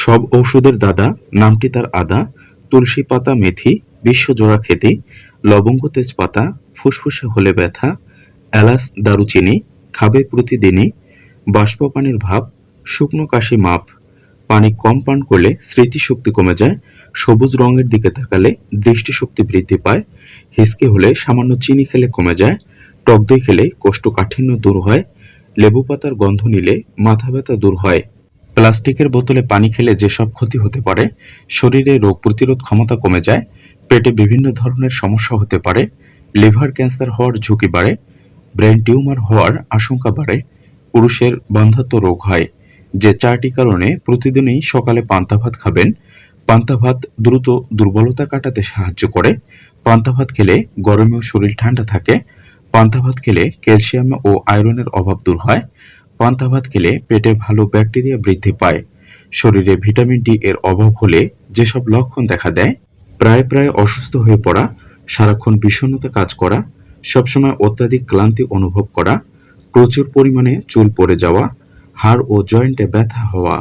সব ঔষধের দাদা, নামটি তার আদা, তুলসী পাতা, মেথি বিশ্বজোড়া খেতি, লবঙ্গ তেজপাতা, ফুসফুসে হলে ব্যথা, এলাচ, দারুচিনি, খাবে প্রতিদিনই বাষ্প পানির ভাব, শুকনো কাশি মাপ, পানি কম পান করলে স্মৃতিশক্তি কমে যায়, সবুজ রঙের দিকে তাকালে দৃষ্টিশক্তি বৃদ্ধি পায়, হিসকে হলে সামান্য চিনি খেলে কমে যায়, টক দই খেলে কোষ্ঠকাঠিন্য দূর হয়, লেবু পাতার গন্ধ নিলে মাথা ব্যথা দূর হয়। প্লাস্টিকের বোতলে পানি খেলে যেসব ক্ষতি হতে পারে, শরীরে রোগ প্রতিরোধ ক্ষমতা কমে যায়, পেটে বিভিন্ন ধরনের সমস্যা হতে পারে, লিভার ক্যান্সার হওয়ার ঝুঁকি বাড়ে, ব্রেন টিউমার হওয়ার আশঙ্কা বাড়ে, পুরুষের বন্ধাত্ম রোগ হয়, যে চারটি কারণে প্রতিদিনই সকালে পান্তা ভাত খাবেন। পান্তা ভাত দ্রুত দুর্বলতা কাটাতে সাহায্য করে, পান্তা ভাত খেলে গরমেও শরীর ঠান্ডা থাকে, পান্তা ভাত খেলে ক্যালসিয়াম ও আয়রনের অভাব দূর হয় পান্তা ভাত খেলে পেটে ভালো ব্যাকটেরিয়া বৃদ্ধি পায়। শরীরে ভিটামিন ডি এর অভাব হলে যেসব লক্ষণ দেখা দেয়, প্রায় প্রায় অসুস্থ হয়ে পড়া, সারাক্ষণ বিষণ্ণতা কাজ করা, সবসময় অত্যাধিক ক্লান্তি অনুভব করা, প্রচুর পরিমাণে চুল পড়ে যাওয়া, হাড় ও জয়েন্টে ব্যথা হওয়া।